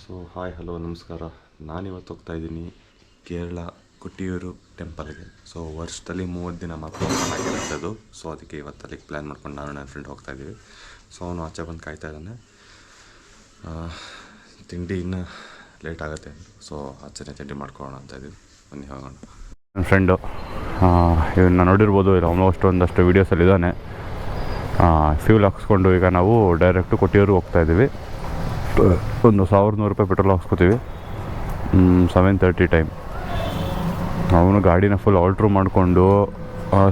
So hi hello ನಮಸ್ಕಾರ. ನಾನಿವತ್ತು ಹೋಗ್ತಾ ಇದ್ದೀನಿ ಕೇರಳ ಕೊಟ್ಟಿಯೂರು ಟೆಂಪಲ್ಗೆ. ಸೊ ವರ್ಷದಲ್ಲಿ ಮೂವತ್ತು ದಿನ ಮಾತ್ರ ಅದು. ಸೊ ಅದಕ್ಕೆ ಇವತ್ತು ಅಲ್ಲಿಗೆ ಪ್ಲ್ಯಾನ್ ಮಾಡ್ಕೊಂಡು ನಾನು ನನ್ನ ಫ್ರೆಂಡ್ ಹೋಗ್ತಾ ಇದ್ದೀವಿ. ಸೊ ಅವನು ಆಚೆ ಬಂದು ಕಾಯ್ತಾ ಇದ್ದಾನೆ. ತಿಂಡಿ ಇನ್ನೂ ಲೇಟ್ ಆಗುತ್ತೆ. ಸೊ ಆಚೆನೇ ತಿಂಡಿ ಮಾಡ್ಕೊಳ್ಳೋಣ ಅಂತ ಇದ್ದೀವಿ. ಬನ್ನಿ, ಹೋಗೋಣ. ನನ್ನ ಫ್ರೆಂಡು ಇವನ್ನ ನೋಡಿರ್ಬೋದು ಆಲ್ಮೋಸ್ಟ್ ಒಂದಷ್ಟು ವೀಡಿಯೋಸಲ್ಲಿದ್ದಾನೆ ಫ್ಯೂಲ್ ಹಾಕ್ಸ್ಕೊಂಡು ಈಗ ನಾವು ಡೈರೆಕ್ಟು ಕೊಟ್ಟಿಯೂರು ಹೋಗ್ತಾ ಇದ್ದೀವಿ. ಒಂದು ಸಾವಿರದ ನೂರು ರೂಪಾಯಿ ಪೆಟ್ರೋಲ್ ಹಾಕ್ಸ್ಕೊತೀವಿ. ಸೆವೆನ್ ತರ್ಟಿ ಟೈಮ್ ಅವನು ಗಾಡಿನ ಫುಲ್ ಆಲ್ಟ್ರು ಮಾಡಿಕೊಂಡು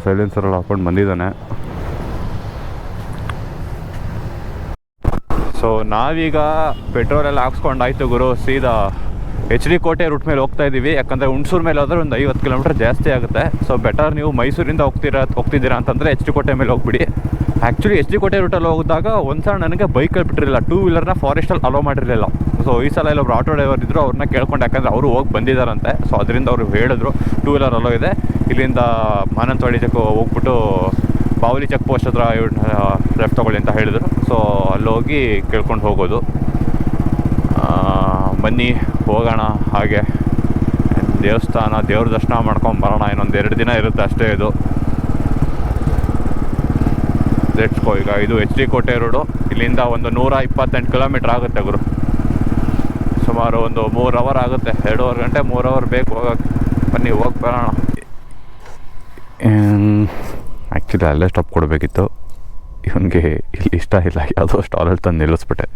ಸೈಲೆನ್ಸರಲ್ಲಿ ಹಾಕ್ಕೊಂಡು ಬಂದಿದ್ದಾನೆ. ಸೊ ನಾವೀಗ ಪೆಟ್ರೋಲ್ ಎಲ್ಲ ಹಾಕ್ಸ್ಕೊಂಡಾಯ್ತು ಗುರು. ಸೀದಾ ಎಚ್ ಡಿ ಕೋಟೆ ರೂಟ್ ಮೇಲೆ ಹೋಗ್ತಾ ಇದ್ದೀವಿ ಯಾಕಂದರೆ ಹುಣಸೂರು ಮೇಲೆ ಹೋದ್ರೆ ಒಂದು ಐವತ್ತು ಕಿಲೋಮೀಟರ್ ಜಾಸ್ತಿ ಆಗುತ್ತೆ. ಸೊ ಬೆಟರ್ ನೀವು ಮೈಸೂರಿಂದ ಹೋಗ್ತೀರಾ, ಹೋಗ್ತಿದ್ದೀರಾ ಅಂತಂದರೆ ಎಚ್ ಡಿ ಕೋಟೆ ಮೇಲೆ ಹೋಗ್ಬಿಡಿ. ಆ್ಯಕ್ಚುಲಿ ಎಚ್ ಡಿ ಕೋಟೆ ರೂಟಲ್ಲಿ ಹೋಗಿದಾಗ ಒಂದು ಸಲ ನನಗೆ ಬೈಕಲ್ಲಿ ಬಿಟ್ಟಿರಲಿಲ್ಲ. ಟೂ ವೀಲರ್ನ ಫಾರೆಸ್ಟಲ್ಲಿ ಅಲೋ ಮಾಡಿರಲಿಲ್ಲ. ಸೊ ಈ ಸಲ ಇಲ್ಲೊಬ್ರು ಆಟೋ ಡ್ರೈವರ್ ಇದ್ದರು ಅವ್ರನ್ನ ಕೇಳ್ಕೊಂಡು. ಯಾಕಂದರೆ ಅವರು ಹೋಗಿ ಬಂದಿದ್ದಾರಂತೆ ಸೊ ಅದರಿಂದ ಅವರು ಹೇಳಿದ್ರು ಟೂ ವೀಲರ್ ಅಲೋ ಇದೆ. ಇಲ್ಲಿಂದ ಮಾನಂತವಾಡಿ ಚೆಕ್ ಹೋಗ್ಬಿಟ್ಟು ಬಾವಲಿ ಚೆಕ್ ಪೋಸ್ಟ್ ಹತ್ರ ಲೆಫ್ಟ್ ತೊಗೊಳ್ಳಿ ಅಂತ ಹೇಳಿದರು. ಸೊ ಅಲ್ಲಿ ಹೋಗಿ ಕೇಳ್ಕೊಂಡು ಹೋಗೋದು. ಬನ್ನಿ, ಹೋಗೋಣ ಹಾಗೆ. ದೇವಸ್ಥಾನ, ದೇವ್ರ ದರ್ಶನ ಮಾಡ್ಕೊಂಡು ಬರೋಣ. ಇನ್ನೊಂದು ಎರಡು ದಿನ ಇರುತ್ತೆ ಅಷ್ಟೇ ಇದು. ಲೆಟ್ಸ್ಕೋ ಈಗ ಇದು ಎಚ್ ಡಿ ಕೋಟೆ ರೋಡು. ಇಲ್ಲಿಂದ ಒಂದು ನೂರ ಇಪ್ಪತ್ತೆಂಟು ಕಿಲೋಮೀಟ್ರ್ ಆಗುತ್ತೆ ಗುರು. ಸುಮಾರು ಒಂದು ಮೂರು ಅವರ್ ಆಗುತ್ತೆ. ಎರಡೂವರೆ ಗಂಟೆ ಮೂರು ಅವರ್ ಬೇಕು ಹೋಗೋಕ್ಕೆ. ಬನ್ನಿ ಹೋಗಿ ಬರೋಣ. ಆ್ಯಕ್ಚುಲಿ ಅಲ್ಲೇ ಸ್ಟಾಪ್ ಕೊಡಬೇಕಿತ್ತು. ಇವನಿಗೆ ಇಲ್ಲಿ ಇಷ್ಟ ಇಲ್ಲ ಯಾವುದೋ ಸ್ಟಾಲಲ್ಲಿ ತಂದು ನಿಲ್ಲಿಸ್ಬಿಟ್ಟೆ.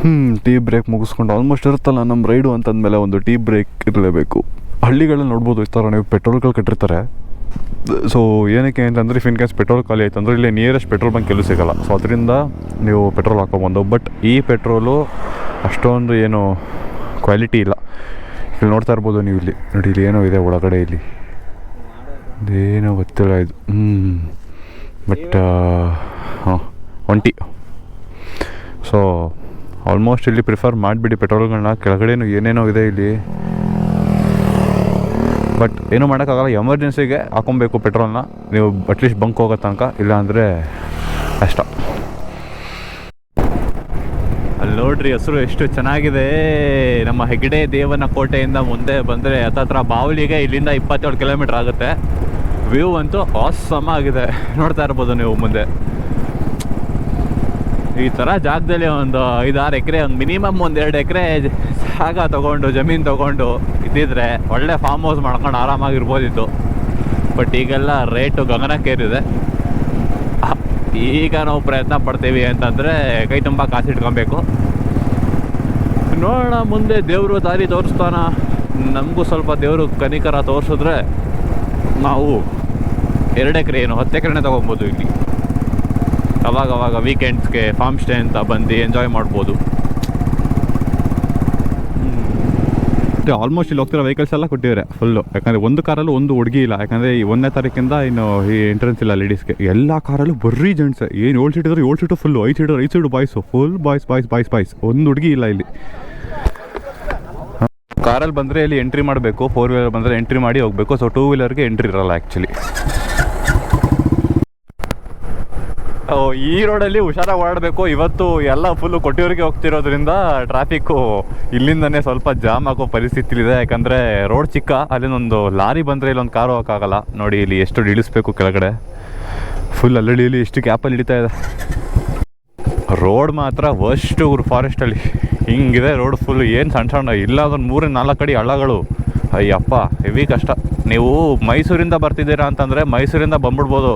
ಹ್ಞೂ ಟೀ ಬ್ರೇಕ್ ಮುಗಿಸ್ಕೊಂಡು ಆಲ್ಮೋಸ್ಟ್ ಇರುತ್ತಲ್ಲ ನಮ್ಮ ರೈಡು ಅಂತಂದಮೇಲೆ ಒಂದು ಟೀ ಬ್ರೇಕ್ ಇರಲೇಬೇಕು. ಹಳ್ಳಿಗಳಲ್ಲಿ ನೋಡ್ಬೋದು ಈ ಥರ ನೀವು ಪೆಟ್ರೋಲ್ಗಳು ಕಟ್ಟಿರ್ತಾರೆ. ಸೊ ಏನಕ್ಕೆ ಅಂತಂದರೆ ಇಫ್ ಇನ್ ಕೇಸ್ ಪೆಟ್ರೋಲ್ ಖಾಲಿ ಆಯ್ತು ಅಂದರೆ ಇಲ್ಲಿ ನಿಯರೆಸ್ಟ್ ಪೆಟ್ರೋಲ್ ಬಂಕ್ ಎಲ್ಲೂ ಸಿಗಲ್ಲ. ಸೊ ಅದರಿಂದ ನೀವು ಪೆಟ್ರೋಲ್ ಹಾಕೊಬೋದು ಬಟ್ ಈ ಪೆಟ್ರೋಲು ಅಷ್ಟೊಂದು ಏನು ಕ್ವಾಲಿಟಿ ಇಲ್ಲ. ಇಲ್ಲಿ ನೋಡ್ತಾ ಇರ್ಬೋದು ನೀವು ಇಲ್ಲಿ. ನೋಡಿ, ಇಲ್ಲಿ ಏನೋ ಇದೆ ಒಳಗಡೆ ಇಲ್ಲಿ. ಇದೇನೋ ಗೊತ್ತಿಲ್ಲ ಇದು. ಹ್ಞೂ ಬಟ್ ಹಾಂ, ಒಂಟಿ. ಸೊ ಆಲ್ಮೋಸ್ಟ್ ಇಲ್ಲಿ ಪ್ರಿಫರ್ ಮಾಡಿಬಿಡಿ ಪೆಟ್ರೋಲ್ಗಳನ್ನ ಕೆಳಗಡೆನೂ ಏನೇನೋ ಇದೆ ಇಲ್ಲಿ. ಬಟ್ ಏನು ಮಾಡೋಕ್ಕಾಗಲ್ಲ, ಎಮರ್ಜೆನ್ಸಿಗೆ ಹಾಕೊಬೇಕು ಪೆಟ್ರೋಲ್ನ. ನೀವು ಅಟ್ಲೀಸ್ಟ್ ಬಂಕ್ ಹೋಗೋ ತನಕ, ಇಲ್ಲಾಂದರೆ ಕಷ್ಟ. ಅಲ್ಲಿ ನೋಡ್ರಿ, ಹೆಸರು ಎಷ್ಟು ಚೆನ್ನಾಗಿದೆ. ನಮ್ಮ ಹೆಗ್ಡೆ ದೇವನ ಕೋಟೆಯಿಂದ ಮುಂದೆ ಬಂದರೆ ಹತ್ತತ್ರ ಬಾವಲಿಗೆ ಇಲ್ಲಿಂದ ಇಪ್ಪತ್ತೇಳು ಕಿಲೋಮೀಟರ್ ಆಗುತ್ತೆ. ವ್ಯೂ ಅಂತೂ ಆಸಮ್ ಆಗಿದೆ. ನೋಡ್ತಾ ಇರ್ಬೋದು ನೀವು ಮುಂದೆ. ಈ ಥರ ಜಾಗದಲ್ಲಿ ಒಂದು ಐದಾರು ಎಕರೆ, ಒಂದು ಮಿನಿಮಮ್ ಒಂದು ಎರಡು ಎಕರೆ ಜಾಗ ತೊಗೊಂಡು, ಜಮೀನು ತೊಗೊಂಡು ಇದ್ದಿದ್ರೆ ಒಳ್ಳೆ ಫಾರ್ಮ್ ಹೌಸ್ ಮಾಡ್ಕೊಂಡು ಆರಾಮಾಗಿರ್ಬೋದಿತ್ತು. ಬಟ್ ಈಗೆಲ್ಲ ರೇಟು ಗಗನಕ್ಕೇರಿದೆ. ಈಗ ನಾವು ಪ್ರಯತ್ನ ಪಡ್ತೀವಿ ಅಂತಂದರೆ ಕೈ ತುಂಬ ಕಾಸು ಇಟ್ಕೊಬೇಕು. ನೋಡೋಣ ಮುಂದೆ ದೇವರು ದಾರಿ ತೋರಿಸ್ತಾನ. ನಮಗೂ ಸ್ವಲ್ಪ ದೇವರು ಕನಿಕರ ತೋರಿಸಿದ್ರೆ ನಾವು ಎರಡು ಎಕರೆ ಏನು, ಹತ್ತು ಎಕರೆನೇ ತೊಗೊಬೋದು ಇಲ್ಲಿ. ಅವಾಗ ಅವಾಗ ವೀಕೆಂಡ್ಸ್ಗೆ ಫಾರ್ಮ್ ಸ್ಟೇ ಅಂತ ಬಂದು ಎಂಜಾಯ್ ಮಾಡ್ಬೋದು. ಆಲ್ಮೋಸ್ಟ್ ಇಲ್ಲಿ ಹೋಗ್ತಿರೋ ವೆಹಿಕಲ್ಸ್ ಎಲ್ಲ ಕೊಟ್ಟಿದ್ದಾರೆ ಫುಲ್ಲು ಯಾಕಂದರೆ ಒಂದು ಕಾರಲ್ಲೂ ಒಂದು ಹುಡುಗಿ ಇಲ್ಲ. ಯಾಕಂದರೆ ಈ ಒಂದನೇ ತಾರೀಕಿಂದ ಇನ್ನು ಈ ಎಂಟ್ರೆನ್ಸ್ ಇಲ್ಲ ಲೇಡೀಸ್ಗೆ ಎಲ್ಲ ಕಾರಲ್ಲೂ ಬರೀ ಜೆಂಟ್ಸ್ ಏನು ಏಳು ಸೀಟ್ ಇದ್ರೆ ಏಳು ಸೀಟು ಫುಲ್ಲು ಐದು ಸೀಟ್ ಐದು seat boys full boys boys boys boys ಒಂದು ಹುಡುಗಿ ಇಲ್ಲ ಇಲ್ಲಿ. ಕಾರಲ್ಲಿ ಬಂದರೆ ಇಲ್ಲಿ ಎಂಟ್ರಿ ಮಾಡಬೇಕು ಫೋರ್ ವೀಲರ್ ಬಂದರೆ ಎಂಟ್ರಿ ಮಾಡಿ ಹೋಗಬೇಕು. ಸೊ ಟೂ ವೀಲರ್ಗೆ ಎಂಟ್ರಿ ಇರಲ್ಲ ಆ್ಯಕ್ಚುಲಿ ಈ ರೋಡಲ್ಲಿ ಹುಷಾರಾಗಿ ಓಡಾಡಬೇಕು. ಇವತ್ತು ಎಲ್ಲ ಫುಲ್ಲು ಕೊಟ್ಟಿಯೂರಿಗೆ ಹೋಗ್ತಿರೋದ್ರಿಂದ ಟ್ರಾಫಿಕ್ಕು ಇಲ್ಲಿಂದನೇ ಸ್ವಲ್ಪ ಜಾಮ್ ಆಗೋ ಪರಿಸ್ಥಿತಿ ಇದೆ ಯಾಕಂದರೆ ರೋಡ್ ಚಿಕ್ಕ ಅಲ್ಲಿನೊಂದು ಲಾರಿ ಬಂದರೆ ಇಲ್ಲೊಂದು ಕಾರು ಹೋಗೋಕ್ಕಾಗಲ್ಲ. ನೋಡಿ ಇಲ್ಲಿ ಎಷ್ಟು ಇಳಿಸ್ಬೇಕು ಕೆಳಗಡೆ. ಫುಲ್ ಅಲ್ಲಡಿ ಇಲ್ಲಿ ಎಷ್ಟು ಕ್ಯಾಪಲ್ಲಿ ಹಿಡಿತಾ ಇದೆ. ರೋಡ್ ಮಾತ್ರ ವರ್ಸ್ಟ್ ಫಾರೆಸ್ಟಲ್ಲಿ ಹಿಂಗಿದೆ ರೋಡ್ ಫುಲ್ ಏನು ಸಣ್ಣ ಸಣ್ಣ, ಇಲ್ಲ ಅದೊಂದು ಮೂರಿಂದ ನಾಲ್ಕು ಅಡಿ ಹಳ್ಳಗಳು. ಅಯ್ಯಪ್ಪ, ಹೆವಿ ಕಷ್ಟ. ನೀವು ಮೈಸೂರಿಂದ ಬರ್ತಿದ್ದೀರಾ ಅಂತಂದರೆ ಮೈಸೂರಿಂದ ಬಂದ್ಬಿಡ್ಬೋದು.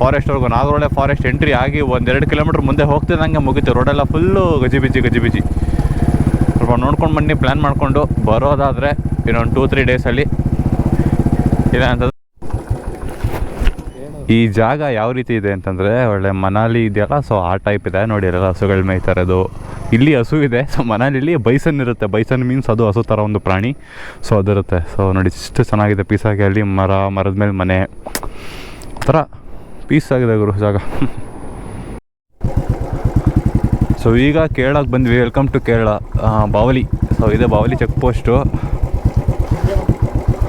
ಫಾರೆಸ್ಟ್ವರೆಗೂ ನಾಗರೋಳೆ ಫಾರೆಸ್ಟ್ ಎಂಟ್ರಿ ಆಗಿ ಒಂದೆರಡು ಕಿಲೋಮೀಟ್ರ್ ಮುಂದೆ ಹೋಗ್ತಿದ್ದಂಗೆ ಮುಗಿತು. ರೋಡೆಲ್ಲ ಫುಲ್ಲು ಗಜಿಬಿಜಿ ಗಜಿಬಿಜಿ. ಸ್ವಲ್ಪ ನೋಡ್ಕೊಂಡು ಬನ್ನಿ ಪ್ಲ್ಯಾನ್ ಮಾಡಿಕೊಂಡು ಬರೋದಾದರೆ ಇನ್ನೊಂದು ಟೂ ತ್ರೀ ಡೇಸಲ್ಲಿ ಇಲ್ಲ ಅಂತಂದ್ರೆ ಈ ಜಾಗ ಯಾವ ರೀತಿ ಇದೆ ಅಂತಂದರೆ ಒಳ್ಳೆ ಮನಾಲಿ ಇದೆಯಲ್ಲ? ಸೊ ಆ ಟೈಪ್ ಇದೆ. ನೋಡಿ, ಎಲ್ಲ ಹಸುಗಳು ಮೇಯ್ತಾ ಇರೋದು ಇಲ್ಲಿ ಹಸು ಇದೆ. ಸೊ ಮನಾಲಿಲಿ ಬೈಸನ್ ಇರುತ್ತೆ. ಬೈಸನ್ ಮೀನ್ಸ್ ಅದು ಹಸು ಥರ ಒಂದು ಪ್ರಾಣಿ. ಸೊ ಅದಿರುತ್ತೆ. ಸೊ ನೋಡಿ, ಇಷ್ಟು ಚೆನ್ನಾಗಿದೆ. ಪೀಸಾಗಿ ಅಲ್ಲಿ ಮರ, ಮರದ ಮೇಲೆ ಮನೆ. ಥರ ಪೀಸ್ ಆಗಿದೆ ಗುರು, ಜಾಗ. ಸೊ ಈಗ ಕೇರಳಕ್ಕೆ ಬಂದ್ವಿ. ವೆಲ್ಕಮ್ ಟು ಕೇರಳ ಬಾವಲಿ. ಸೊ ಇದೆ ಬಾವಲಿ ಚೆಕ್ ಪೋಸ್ಟು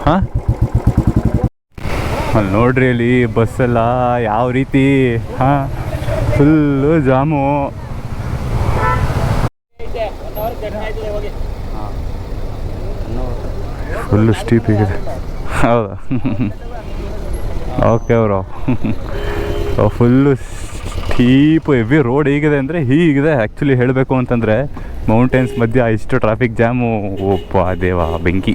ಹಾಂ? ಅಲ್ಲಿ ನೋಡ್ರಿ, ಅಲ್ಲಿ ಬಸ್ಸೆಲ್ಲ ಯಾವ ರೀತಿ, ಹಾಂ? Full jam. ಫುಲ್ಲು ಸ್ಟೀಪ್ ಇದೆ ಹೌದಾ? ಓಕೆ ಅವರು ಫುಲ್ಲು ಸ್ಟೀಪ್ ಎವಿ ರೋಡ್ ಹೀಗಿದೆ ಅಂದರೆ ಹೀಗಿದೆ. ಆ್ಯಕ್ಚುಲಿ ಹೇಳಬೇಕು ಅಂತಂದರೆ ಮೌಂಟೇನ್ಸ್ ಮಧ್ಯೆ ಇಷ್ಟು ಟ್ರಾಫಿಕ್ ಜಾಮು ಒಪ್ಪ ದೇವ, ಬೆಂಕಿ.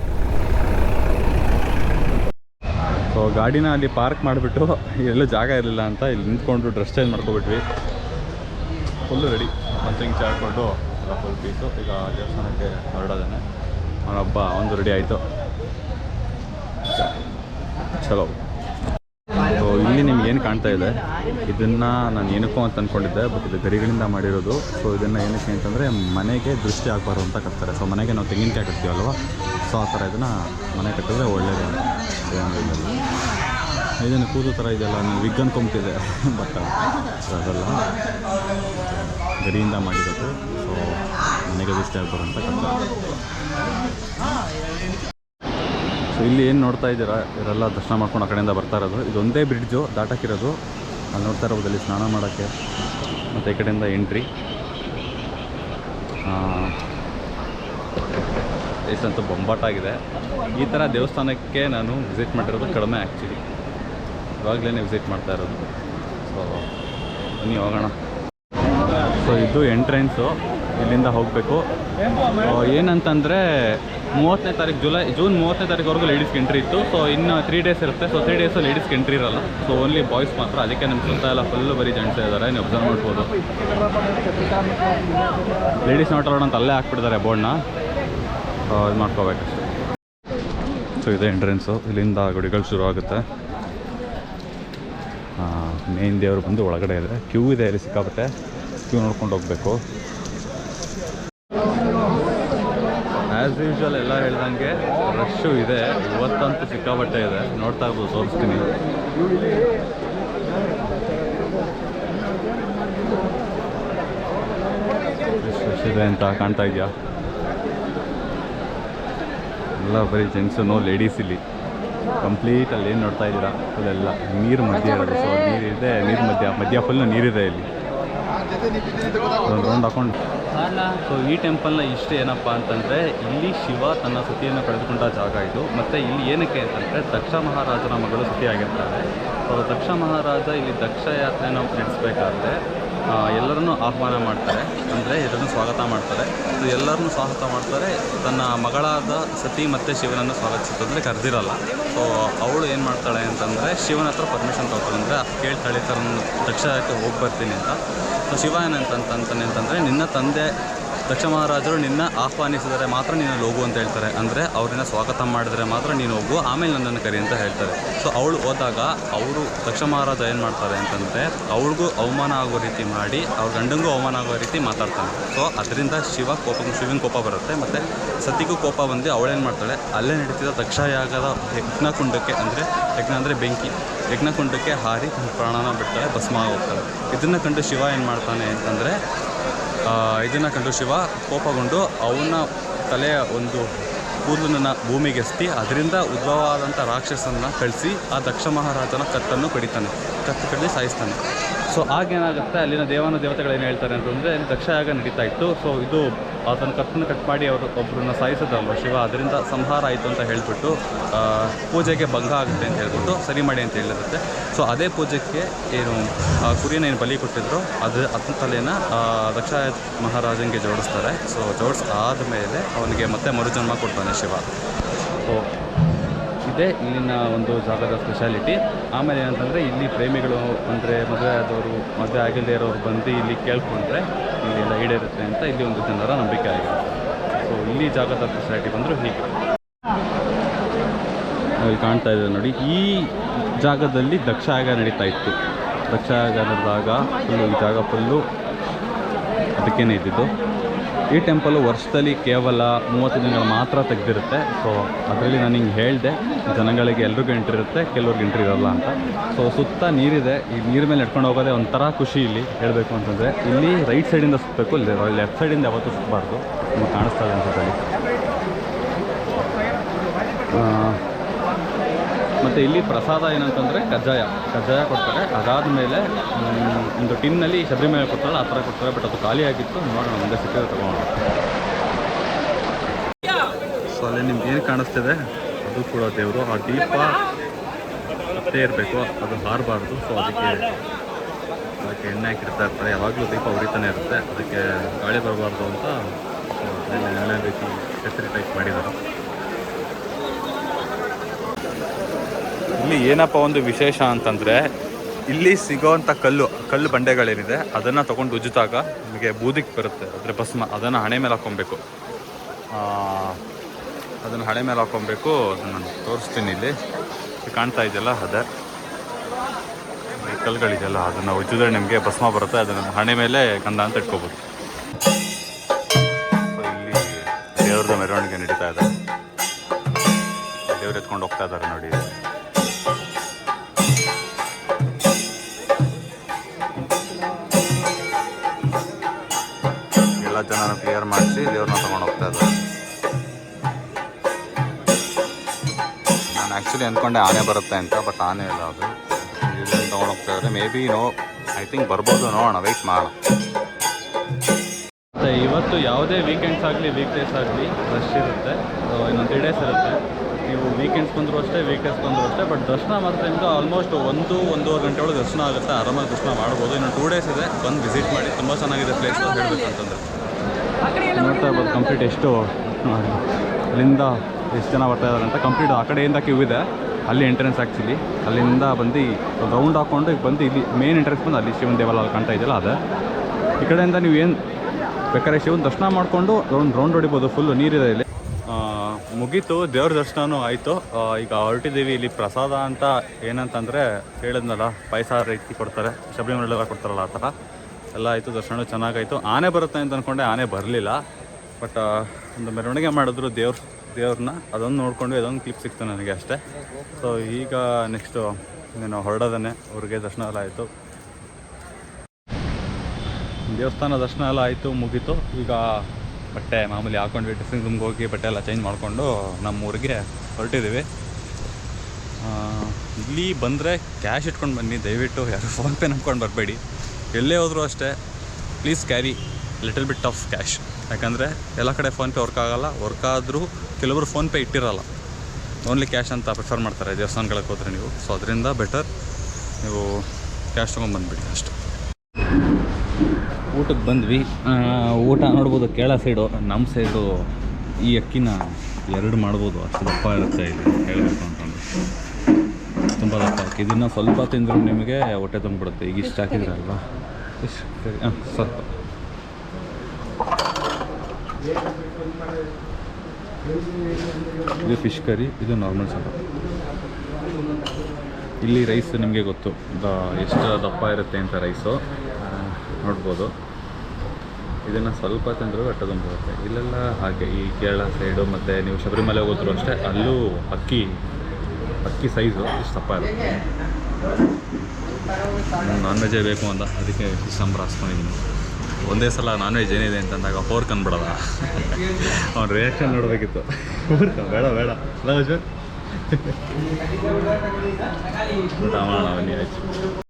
ಸೊ ಗಾಡಿನ ಅಲ್ಲಿ ಪಾರ್ಕ್ ಮಾಡಿಬಿಟ್ಟು, ಎಲ್ಲೂ ಜಾಗ ಇರಲಿಲ್ಲ ಅಂತ ಇಲ್ಲಿ ನಿಂತ್ಕೊಂಡು ಡ್ರೆಸ್ ಚೇಂಜ್ ಮಾಡ್ಕೊಬಿಟ್ವಿ. ಫುಲ್ಲು ರೆಡಿ ಮಂಚಿಂಗ್ ಚಾಡ್ಕೊಂಡು ಫುಲ್ ಪೀಸು ಈಗ ದೇವಸ್ಥಾನಕ್ಕೆ ಹೊರಡೋದೇನೆ. ಅವನೊಬ್ಬ, ಒಂದು ರೆಡಿ ಆಯಿತು. ಚಲೋ. ಇಲ್ಲಿ ನಿಮ್ಗೆ ಏನು ಕಾಣ್ತಾ ಇದೆ? ಇದನ್ನು ನಾನು ಏನಕ್ಕೋ ಅಂತ ಅಂದ್ಕೊಂಡಿದ್ದೆ ಬಟ್ ಇದು ಗರಿಗಳಿಂದ ಮಾಡಿರೋದು. ಸೊ ಇದನ್ನು ಏನಕ್ಕೆ ಅಂತಂದರೆ ಮನೆಗೆ ದೃಷ್ಟಿ ಆಗಬಾರ್ದು ಅಂತ ಕಟ್ತಾರೆ. ಸೊ ಮನೆಗೆ ನಾವು ತೆಂಗಿನಕಾಯಿ ಕಟ್ತೀವಲ್ವ? ಸೊ ಆ ಥರ ಇದನ್ನು ಮನೆ ಕಟ್ಟಿದ್ರೆ ಒಳ್ಳೆಯದು ಇದನ್ನು ಕೂದಲು ಥರ ಇದೆಯಲ್ಲ ನೀವು ವಿಗ್ ಅನ್ಕೊಂಬಿಟ್ಟಿದೆ ಬಟ್ ಅದಲ್ಲ ಗರಿಯಿಂದ ಮಾಡಿರೋದು. ಸೊ ಮನೆಗೆ ದೃಷ್ಟಿ ಆಗಬಾರ್ದು ಅಂತ ಕಟ್ತಾರೆ. ಸೊ ಇಲ್ಲಿ ಏನು ನೋಡ್ತಾ ಇದ್ದೀರಾ? ಇವರೆಲ್ಲ ದರ್ಶನ ಮಾಡ್ಕೊಂಡು ಆ ಕಡೆಯಿಂದ ಬರ್ತಾ ಇರೋದು. ಇದೊಂದೇ ಬ್ರಿಡ್ಜು ದಾಟಕ್ಕಿರೋದು. ಅಲ್ಲಿ ನೋಡ್ತಾ ಇರ್ಬೋದು ಇಲ್ಲಿ ಸ್ನಾನ ಮಾಡೋಕ್ಕೆ. ಮತ್ತು ಈ ಕಡೆಯಿಂದ ಎಂಟ್ರಿ ಅಂತೂ ಬೊಂಬಾಟಾಗಿದೆ. ಈ ಥರ ದೇವಸ್ಥಾನಕ್ಕೆ ನಾನು ವಿಸಿಟ್ ಮಾಡಿರೋದು ಕಡಿಮೆ ಆ್ಯಕ್ಚುಲಿ ಇವಾಗಲೇ ವಿಸಿಟ್ ಮಾಡ್ತಾ ಇರೋದು. ಸೊ ಬನ್ನಿ, ಹೋಗೋಣ. ಸೊ ಇದು ಎಂಟ್ರೆನ್ಸು ಇಲ್ಲಿಂದ ಹೋಗಬೇಕು. ಏನಂತಂದರೆ ಮೂವತ್ತನೇ ತಾರೀಕು ಜುಲೈ, ಜೂನ್ ಮೂವತ್ತನೇ ತಾರೀಕುವರೆಗೂ ಲೇಡೀಸ್ಗೆ ಎಂಟ್ರಿ ಇತ್ತು. ಸೊ ಇನ್ನು ತ್ರೀ ಡೇಸ್ ಇರುತ್ತೆ. ಸೊ ತ್ರೀ ಡೇಸು ಲೇಡೀಸ್ಗೆ ಎಂಟ್ರಿ ಇರಲ್ಲ. ಸೊ ಓನ್ಲಿ ಬಾಯ್ಸ್ ಮಾತ್ರ. ಅದಕ್ಕೆ ನಮ್ಮ ಸುತ್ತ ಎಲ್ಲ ಫುಲ್ಲು ಬರೀ ಜೆಂಟ್ಸ್ ಇದ್ದಾರೆ. ನೀವು ಅಬ್ಸರ್ವ್ ಮಾಡ್ಬೋದು. ಲೇಡೀಸ್ ನಾಟ್ ಅಲೌಡ್ ಅಂತ ಅಲ್ಲೇ ಹಾಕ್ಬಿಡ್ತಾರೆ ಬೋರ್ಡ್ನ ಇದು ಮಾಡ್ಕೋಬೇಕಷ್ಟೆ. ಸೊ ಇದೆ ಎಂಟ್ರೆನ್ಸು ಇಲ್ಲಿಂದ ಗುಡಿಗಳು ಶುರು ಆಗುತ್ತೆ. ಮೇನ್ ದೇವರು ಬಂದು ಒಳಗಡೆ ಇದೆ. ಕ್ಯೂ ಇದೆ, ಇಲ್ಲಿ ಸಿಕ್ಕಾಗುತ್ತೆ ಕ್ಯೂ ನೋಡ್ಕೊಂಡು ಹೋಗಬೇಕು. ಆ್ಯಸ್ ಯೂಶ್ವಲ್ ಎಲ್ಲ ಹೇಳ್ದಂಗೆ ರಶ್ಶು ಇದೆ. ಇವತ್ತಂತೂ ಸಿಕ್ಕಾಪಟ್ಟೆ ಇದೆ. ನೋಡ್ತಾ ಇರ್ಬೋದು, ತೋರಿಸ್ತೀನಿ. ಇದೆ ಅಂತ ಕಾಣ್ತಾ ಇದೆಯಾ? ಎಲ್ಲ ಬರೀ ಜೆಂಟ್ಸು ನೋ ಲೇಡೀಸ್ ಇಲ್ಲಿ. ಕಂಪ್ಲೀಟ್ ಅಲ್ಲಿ ಏನು ನೋಡ್ತಾ ಇದ್ದೀರಾ? ಅದೆಲ್ಲ ನೀರು ಮಧ್ಯ ಇರೋದು. ಸೊ ನೀರಿದೆ ನೀರು ಮಧ್ಯ ಮಧ್ಯ ಫುಲ್ ನೀರಿದೆ ಇಲ್ಲಿ. ರೌಂಡ್ ಹಾಕೊಂಡು. ಸೊ ಈ ಟೆಂಪಲ್ನ ಇಷ್ಟ ಏನಪ್ಪ ಅಂತಂದರೆ, ಇಲ್ಲಿ ಶಿವ ತನ್ನ ಸತಿಯನ್ನು ಪಡೆದುಕೊಂಡ ಜಾಗ ಇದು. ಮತ್ತು ಇಲ್ಲಿ ಏನಕ್ಕೆ ಅಂತಂದರೆ, ದಕ್ಷ ಮಹಾರಾಜನ ಮಗಳು ಸತಿಯಾಗಿರ್ತಾರೆ ಸೊ ದಕ್ಷ ಮಹಾರಾಜ ಇಲ್ಲಿ ದಕ್ಷ ಯಾತ್ರೆಯನ್ನು ನಡೆಸಬೇಕಾದ್ರೆ ಎಲ್ಲರನ್ನೂ ಆಹ್ವಾನ ಮಾಡ್ತಾರೆ. ಅಂದರೆ ಎಲ್ಲರನ್ನು ಸ್ವಾಗತ ಮಾಡ್ತಾರೆ. ಸೊ ಎಲ್ಲರನ್ನೂ ಸ್ವಾಗತ ಮಾಡ್ತಾರೆ. ತನ್ನ ಮಗಳಾದ ಸತಿ ಮತ್ತು ಶಿವನನ್ನು ಸ್ವಾಗತಿಸ್ತಂದರೆ ಕರೆದಿರಲ್ಲ. ಸೊ ಅವಳು ಏನು ಮಾಡ್ತಾಳೆ ಅಂತಂದರೆ, ಶಿವನ ಹತ್ರ ಪರ್ಮಿಷನ್ ತಗೋತಾಳೆ. ಅಂದರೆ ಕೇಳ್ತಾಳೆ ಸರ್ ನಾನು ದಕ್ಷಕ್ಕೆ ಹೋಗಿ ಬರ್ತೀನಿ ಅಂತ. ಶಿವ ಏನಂತಂತಂತಾನೆ ಅಂತಂದರೆ ನಿನ್ನ ತಂದೆ ದಕ್ಷ ಮಹಾರಾಜರು ನಿನ್ನ ಆಹ್ವಾನಿಸಿದರೆ ಮಾತ್ರ ನೀನು ಲೋಗು ಅಂತ ಹೇಳ್ತಾರೆ. ಅಂದರೆ ಅವ್ರನ್ನ ಸ್ವಾಗತ ಮಾಡಿದರೆ ಮಾತ್ರ ನೀನು ಹೋಗು, ಆಮೇಲೆ ನನ್ನನ್ನು ಕರಿ ಅಂತ ಹೇಳ್ತಾರೆ. ಸೊ ಅವಳು ಹೋದಾಗ ಅವರು ದಕ್ಷ ಮಹಾರಾಜ ಏನು ಮಾಡ್ತಾರೆ ಅಂತಂದರೆ ಅವಳಿಗೂ ಅವಮಾನ ಆಗೋ ರೀತಿ ಮಾಡಿ, ಅವ್ರ ಗಂಡಂಗೂ ಅವಮಾನ ಆಗೋ ರೀತಿ ಮಾತಾಡ್ತಾನೆ. ಸೊ ಅದರಿಂದ ಶಿವ ಕೋಪ, ಶಿವನ ಕೋಪ ಬರುತ್ತೆ. ಮತ್ತು ಸತಿಗೂ ಕೋಪ ಬಂದು ಅವಳೇನು ಮಾಡ್ತಾಳೆ, ಅಲ್ಲೇ ನಡೀತಿದ್ದ ದಕ್ಷಯಾಗದ ಯಜ್ಞಕುಂಡಕ್ಕೆ ಅಂದರೆ, ಯಜ್ಞ ಅಂದರೆ ಬೆಂಕಿ, ಯಜ್ಞಕುಂಡಕ್ಕೆ ಹಾರಿ ಪ್ರಾಣನ ಬಿಡ್ತಾಳೆ, ಭಸ್ಮ ಹೋಗ್ತಾಳೆ ಇದನ್ನು ಕಂಡು ಶಿವ ಏನು ಮಾಡ್ತಾನೆ ಅಂತಂದರೆ ಇದನ್ನು ಕಂಡು ಶಿವ ಕೋಪಗೊಂಡು ಅವನ ತಲೆಯ ಒಂದು ಕೂದಲನ್ನು ಭೂಮಿಗೆ ಎಸ್ತಿ, ಅದರಿಂದ ಆದಂಥ ರಾಕ್ಷಸನ್ನ ಕಳಿಸಿ ಆ ದಕ್ಷ ಮಹಾರಾಜನ ಕತ್ತನ್ನು ಕಡಿತಾನೆ ಕತ್ತು ಕಡಿದು ಸಾಯಿಸ್ತಾನೆ. ಸೊ ಆಗೇನಾಗುತ್ತೆ ಅಲ್ಲಿನ ದೇವಾನು ದೇವತೆಗಳು ಏನು ಹೇಳ್ತಾರೆ ಅಂತಂದರೆ ದಕ್ಷಯಾಗ ನಡೀತಾ ಇತ್ತು. ಸೊ ಇದು ಅದನ್ನು ಕತ್ತನ್ನು ಕಟ್ ಮಾಡಿ ಅವರು ಒಬ್ಬರನ್ನ ಸಾಯಿಸೋದಲ್ವ ಶಿವ? ಅದರಿಂದ ಸಂಹಾರ ಆಯಿತು ಅಂತ ಹೇಳಿಬಿಟ್ಟು ಪೂಜೆಗೆ ಭಂಗ ಆಗುತ್ತೆ ಅಂತ ಹೇಳ್ಬಿಟ್ಟು ಸರಿ ಮಾಡಿ ಅಂತ ಹೇಳಿರುತ್ತೆ. ಸೊ ಅದೇ ಪೂಜೆಗೆ ಏನು ಕುರಿನ ಏನು ಬಲಿ ಕೊಟ್ಟಿದ್ರು, ಅದು ಅದನ್ನ ತಲೆನ ದಕ್ಷ ಮಹಾರಾಜನಿಗೆ ಜೋಡಿಸ್ತಾರೆ. ಸೊ ಜೋಡಿಸ್ ಆದಮೇಲೆ ಅವನಿಗೆ ಮತ್ತೆ ಮರುಜನ್ಮ ಕೊಡ್ತಾನೆ ಶಿವ. ಸೊ ಇದೇ. ಇಲ್ಲಿನ ಒಂದು ಜಾಗದ ಸ್ಪೆಷಾಲಿಟಿ ಆಮೇಲೆ ಏನಂತಂದರೆ, ಇಲ್ಲಿ ಪ್ರೇಮಿಗಳು ಅಂದರೆ ಮದುವೆ ಆದವರು, ಮದುವೆ ಆಗಿಲ್ಲದೆ ಇರೋರು ಬಂದು ಇಲ್ಲಿ ಕೇಳ್ಕೊಂಡ್ರೆ ಇಲ್ಲೆಲ್ಲ ಈಡೇರುತ್ತೆ ಅಂತ ಇಲ್ಲಿ ಒಂದು ಜನರ ನಂಬಿಕೆ ಆಗಿದೆ ಸೊ ಇಲ್ಲಿ ಜಾಗದ ಸ್ಪೆಷಾಲಿಟಿ ಬಂದರೂ ಹೀಗೆ. ಇಲ್ಲಿ ಕಾಣ್ತಾ ಇದೆ ನೋಡಿ. ಈ ಜಾಗದಲ್ಲಿ ದಕ್ಷಯಾಗ ನಡೀತಾ ಇತ್ತು. ದಕ್ಷಯಾಗ ನಡೆದಾಗ ಫುಲ್ಲು ಈ ಜಾಗ ಫುಲ್ಲು ಅದಕ್ಕೇನೆ ಇದ್ದಿದ್ದು. ಈ ಟೆಂಪಲು ವರ್ಷದಲ್ಲಿ ಕೇವಲ ಮೂವತ್ತು ದಿನಗಳು ಮಾತ್ರ ತೆಗೆದಿರುತ್ತೆ. ಸೊ ಅದರಲ್ಲಿ ನಾನು ಹಿಂಗೆ ಹೇಳಿದೆ, ಜನಗಳಿಗೆ ಎಲ್ರಿಗೂ ಎಂಟ್ರಿ ಇರುತ್ತೆ, ಕೆಲವ್ರಿಗೆ ಎಂಟ್ರಿ ಇರೋಲ್ಲ ಅಂತ. ಸೊ ಸುತ್ತ ನೀರಿದೆ, ಈ ನೀರು ಮೇಲೆ ನಡ್ಕೊಂಡು ಹೋಗೋದೆ ಒಂಥರ ಖುಷಿ ಇಲ್ಲಿ, ಹೇಳಬೇಕು ಅಂತಂದರೆ. ಇಲ್ಲಿ ರೈಟ್ ಸೈಡಿಂದ ಸುತ್ತಬೇಕು ಲೆಫ್ಟ್ ಸೈಡಿಂದ ಯಾವತ್ತೂ ಸುತ್ತಬಾರ್ದು. ನಿಮ್ಗೆ ಕಾಣಿಸ್ತಾ ಇದೆ ಅನ್ಸುತ್ತೆ ಅಲ್ಲಿ ಮತ್ತು ಇಲ್ಲಿ ಪ್ರಸಾದ ಏನಂತಂದರೆ ಕಜ್ಜಾಯ. ಕಜ್ಜಾಯ ಕೊಡ್ತಾರೆ. ಅದಾದ ಮೇಲೆ ಒಂದು ಟಿನ್ನಲ್ಲಿ ಶಬರಿಮಲೆ ಕೊಡ್ತಾರೆ. ಆ ಥರ ಕೊಡ್ತಾರೆ. ಬಟ್ ಅದು ಖಾಲಿ ಆಗಿತ್ತು. ನೋಡೋಣ ಮುಂದೆ ಸಿಕ್ಕಿದ್ರೆ ಸೊ ಅಲ್ಲಿ ನಿಮ್ಗೆ ಏನು ಕಾಣಿಸ್ತಿದೆ? ಅದು ಕೂಡ ದೇವರು. ಆ ದೀಪ ಮತ್ತೆ ಇರಬೇಕು. ಅದು ಹಾರಬಾರ್ದು. ಸೊ ಅದಕ್ಕೆ ಅದಕ್ಕೆ ಎಣ್ಣೆ ಹಾಕಿರ್ತಾ ಇರ್ತಾರೆ. ಯಾವಾಗಲೂ ದೀಪ ಉರಿತಾನೆ ಇರುತ್ತೆ. ಅದಕ್ಕೆ ಗಾಳಿ ಬರಬಾರ್ದು ಅಂತ ರೀತಿ ಟೈಪ್ ಮಾಡಿದ್ದಾರೆ. ಇಲ್ಲಿ ಏನಪ್ಪ ಒಂದು ವಿಶೇಷ ಅಂತಂದರೆ ಇಲ್ಲಿ ಸಿಗೋವಂಥ ಕಲ್ಲು ಕಲ್ಲು ಬಂಡೆಗಳೇನಿದೆ, ಅದನ್ನು ತೊಗೊಂಡು ಉಜ್ಜಿದಾಗ ನಿಮಗೆ ಬೂದಿಗೆ ಬರುತ್ತೆ. ಅಂದರೆ ಭಸ್ಮ, ಅದನ್ನು ಹಣೆ ಮೇಲೆ ಹಾಕ್ಕೊಬೇಕು. ಅದನ್ನು ಹಣೆ ಮೇಲೆ ಹಾಕ್ಕೊಬೇಕು. ಅದನ್ನು ನಾನು ತೋರಿಸ್ತೀನಿ ಇಲ್ಲಿ. ಕಾಣ್ತಾ ಇದೆಯಲ್ಲ, ಅದೇ. ಕಲ್ಲುಗಳಿದೆಯಲ್ಲ, ಅದನ್ನು ಉಜ್ಜಿದ್ರೆ ನಿಮಗೆ ಭಸ್ಮ ಬರುತ್ತೆ. ಅದನ್ನು ಹಣೆ ಮೇಲೆ ಗಂಧ ಅಂತ ಇಟ್ಕೋಬೋದು. ಇಲ್ಲಿ ದೇವ್ರದ ಮೆರವಣಿಗೆ ನಡೀತಾ ಇದೆ. ದೇವ್ರು ಎತ್ಕೊಂಡು ಹೋಗ್ತಾ ಇದ್ದಾರೆ ನೋಡಿ. ಮಾಡಿಸಿ ದೇವ್ರನ್ನ ತೊಗೊಂಡು ಹೋಗ್ತಾ ಇದ್ದಾರೆ ನಾನು ಆ್ಯಕ್ಚುಲಿ ಅಂದ್ಕೊಂಡೆ ಆನೆ ಬರುತ್ತೆ ಅಂತ ಬಟ್ ಆನೆ ಇಲ್ಲ ಅದು. ಇದನ್ನು ತೊಗೊಂಡು ಹೋಗ್ತಾ ಇದ್ದಾರೆ maybe no I think ಬರ್ಬೋದು ನೋಡೋಣ ವೆಯ್ಟ್ ಮಾಡೋಣ ಇವತ್ತು ಯಾವುದೇ ವೀಕೆಂಡ್ಸ್ ಆಗಲಿ ವೀಕ್ ಡೇಸ್ ಆಗಲಿ ರಶ್ ಇರುತ್ತೆ. ಇನ್ನೊಂದು ತ್ರೀ ಡೇಸ್ ಇರುತ್ತೆ. ನೀವು ವೀಕೆಂಡ್ಸ್ ಬಂದರೂ ಅಷ್ಟೇ ವೀಕ್ ಡೇಸ್ ಬಂದರೂ ಅಷ್ಟೇ ಬಟ್ ದರ್ಶನ ಮಾತ್ರ ನಿಮ್ಗೆ ಆಲ್ಮೋಸ್ಟ್ ಒಂದು, ಒಂದೂವರೆ ಗಂಟೆ ಒಳಗೆ ದರ್ಶನ ಆಗುತ್ತೆ. ಆರಾಮಾಗಿ ದರ್ಶನ ಮಾಡ್ಬೋದು. ಇನ್ನೊಂದು ಟೂ ಡೇಸ್ ಇದೆ. ಬಂದು ವಿಸಿಟ್ ಮಾಡಿ. ತುಂಬ ಚೆನ್ನಾಗಿದೆ ಪ್ಲೇಸ್ ಹೇಳಬೇಕು ಅಂತಂದರೆ ನೋಡ್ತಾ ಇರ್ಬೋದು ಕಂಪ್ಲೀಟ್ ಎಷ್ಟು ಅಲ್ಲಿಂದ ಎಷ್ಟು ಜನ ಬರ್ತಾ ಇದ್ದಾರೆ ಅಂತ ಕಂಪ್ಲೀಟ್ ಆ ಕಡೆಯಿಂದ ಕ್ಯೂ ಇದೆ. ಅಲ್ಲಿ ಎಂಟ್ರೆನ್ಸ್ ಆ್ಯಕ್ಚುಲಿ ಅಲ್ಲಿಂದ ಬಂದು ರೌಂಡ್ ಹಾಕ್ಕೊಂಡು ಈಗ ಬಂದು ಇಲ್ಲಿ ಮೇನ್ ಎಂಟ್ರೆನ್ಸ್ ಬಂದು ಅಲ್ಲಿ ಶಿವನ ದೇವಾಲಯ ಕಾಣ್ತಾ ಇದೆಯಲ್ಲ ಅದೇ. ಈ ಕಡೆಯಿಂದ ನೀವು ಏನು ಬೇಕಾದ್ರೆ ಶಿವನ ದರ್ಶನ ಮಾಡಿಕೊಂಡು ರೌಂಡ್ ರೌಂಡ್ ಹೊಡಿಬೋದು ಫುಲ್ಲು ನೀರಿದೆ ಇಲ್ಲಿ. ಮುಗೀತು ದೇವ್ರ ದರ್ಶನವೂ ಆಯಿತು. ಈಗ ಹೊರಟಿದ್ದೀವಿ ಇಲ್ಲಿ ಪ್ರಸಾದ ಅಂತ ಏನಂತಂದರೆ ಹೇಳಿದ್ನಲ್ಲ ಪಾಯಸ ರೀತಿ ಕೊಡ್ತಾರೆ ಶಬರಿಮಲೆಲ್ಲ ಕೊಡ್ತಾರಲ್ಲ ಆ ಥರ ಎಲ್ಲ ಆಯಿತು, ದರ್ಶನ ಚೆನ್ನಾಗಾಯಿತು. ಆನೆ ಬರುತ್ತೆ ಅಂತ ಅಂದ್ಕೊಂಡೆ ಆನೆ ಬರಲಿಲ್ಲ. ಬಟ್ ಒಂದು ಮೆರವಣಿಗೆ ಮಾಡಿದ್ರು ದೇವ್ರ ದೇವ್ರನ್ನ ಅದೊಂದು ನೋಡಿಕೊಂಡು ಅದೊಂದು ಕ್ಲಿಪ್ ಸಿಕ್ತು ನನಗೆ ಅಷ್ಟೇ. ಸೊ ಈಗ ನೆಕ್ಸ್ಟು ನೀನು ಹೊರಡೋದನ್ನೇ, ಅವ್ರಿಗೆ ದರ್ಶನ ಎಲ್ಲ ಆಯಿತು. ದೇವಸ್ಥಾನ ದರ್ಶನ ಎಲ್ಲ ಆಯಿತು, ಮುಗೀತು. ಈಗ ಬಟ್ಟೆ ಮಾಮೂಲಿ ಹಾಕೊಂಡ್ವಿ ಡ್ರೆಸ್ಸಿಂಗ್ ರೂಮ್ಗೆ ಹೋಗಿ ಬಟ್ಟೆ ಎಲ್ಲ ಚೇಂಜ್ ಮಾಡಿಕೊಂಡು ನಮ್ಮ ಊರಿಗೆ ಹೊರಟಿದ್ದೀವಿ ಇಲ್ಲಿ ಬಂದರೆ ಕ್ಯಾಶ್ ಇಟ್ಕೊಂಡು ಬನ್ನಿ, ದಯವಿಟ್ಟು ಯಾರು ಫೋನ್ಪೇ ನಂಬ್ಕೊಂಡು ಬರಬೇಡಿ. ಎಲ್ಲೇ ಹೋದರೂ ಅಷ್ಟೇ please carry little bit of cash ಯಾಕಂದರೆ ಎಲ್ಲ ಕಡೆ ಫೋನ್ಪೇ ವರ್ಕ್ ಆಗೋಲ್ಲ ವರ್ಕ್ ಆದರೂ ಕೆಲವರು ಫೋನ್ಪೇ ಇಟ್ಟಿರಲ್ಲ. ಓನ್ಲಿ ಕ್ಯಾಶ್ ಅಂತ ಪ್ರಿಫರ್ ಮಾಡ್ತಾರೆ ದೇವಸ್ಥಾನಗಳಿಗೆ ಹೋದರೆ ನೀವು. ಸೊ ಅದರಿಂದ ಬೆಟರ್ ನೀವು ಕ್ಯಾಶ್ ತೊಗೊಂಡ್ಬಂದ್ಬಿಡಿ ಅಷ್ಟು. ಊಟಕ್ಕೆ ಬಂದ್ವಿ. ಊಟ ನೋಡ್ಬೋದು ಕೇಳ ಸೈಡು ನಮ್ಮ ಸೈಡು ಈ ಅಕ್ಕಿನ ಎರಡು ಮಾಡ್ಬೋದು. ಅಷ್ಟು ದಪ್ಪ ಇರುತ್ತೆ ಇಲ್ಲಿ, ಹೇಳಬೇಕು ಅಂತಂದ್ರೆ ದಪ್ಪ ಅಕ್ಕಿ ಇದನ್ನು ಸ್ವಲ್ಪ ತಿಂದರೂ ನಿಮಗೆ ಹೊಟ್ಟೆ ತುಂಬಿಬಿಡುತ್ತೆ. ಈಗ ಇಷ್ಟು ಹಾಕಿದ್ರಲ್ವಾ ಇಷ್ಟು ಸರಿ. ಹಾಂ, ಸ್ವಲ್ಪ. ಇದು ಫಿಶ್ ಕರಿ, ಇದು ನಾರ್ಮಲ್ ಸ್ವಲ್ಪ ಇಲ್ಲಿ ರೈಸ್ ನಿಮಗೆ ಗೊತ್ತು. ದ- ಎಷ್ಟು ದಪ್ಪ ಇರುತ್ತೆ ಅಂತ ರೈಸು. ನೋಡ್ಬೋದು. ಇದನ್ನು ಸ್ವಲ್ಪ ತಿಂದರೂ ಹೊಟ್ಟೆ ತುಂಬಿರುತ್ತೆ. ಇಲ್ಲೆಲ್ಲ ಹಾಗೆ ಈ ಕೇರಳ ಸೈಡು ಮತ್ತು ನೀವು ಶಬರಿಮಲೆ ಹೋಗೋದ್ರು ಅಷ್ಟೇ, ಅಲ್ಲೂ ಅಕ್ಕಿ ಅಕ್ಕಿ ಸೈಜು ಇಷ್ಟು ದಪ್ಪ ಇರುತ್ತೆ. ನಾನ್ ವೆಜ್ಜೇ ಬೇಕು ಅಂತ ಅದಕ್ಕೆ ಫಿಶ್ ಸಾಂಬಾರು ಹಾಸ್ಕೊಂಡಿದ್ದೀನಿ ಒಂದೇ ಸಲ ನಾನ್ ವೆಜ್ ಏನಿದೆ ಅಂತಂದಾಗ ಫೋರ್ಕ್ ಅನ್ಬಿಡಲ್ಲ ಅವ್ನ ರಿಯಾಕ್ಷನ್ ನೋಡಬೇಕಿತ್ತು. ಫೋರ್ಕ ಬೇಡ ಬೇಡ. ಅಲ್ಲ ಅಜ್ವರ್ ಊಟ ಮಾಡೋಣ ಬನ್ನಿ ಆಯ್ತು.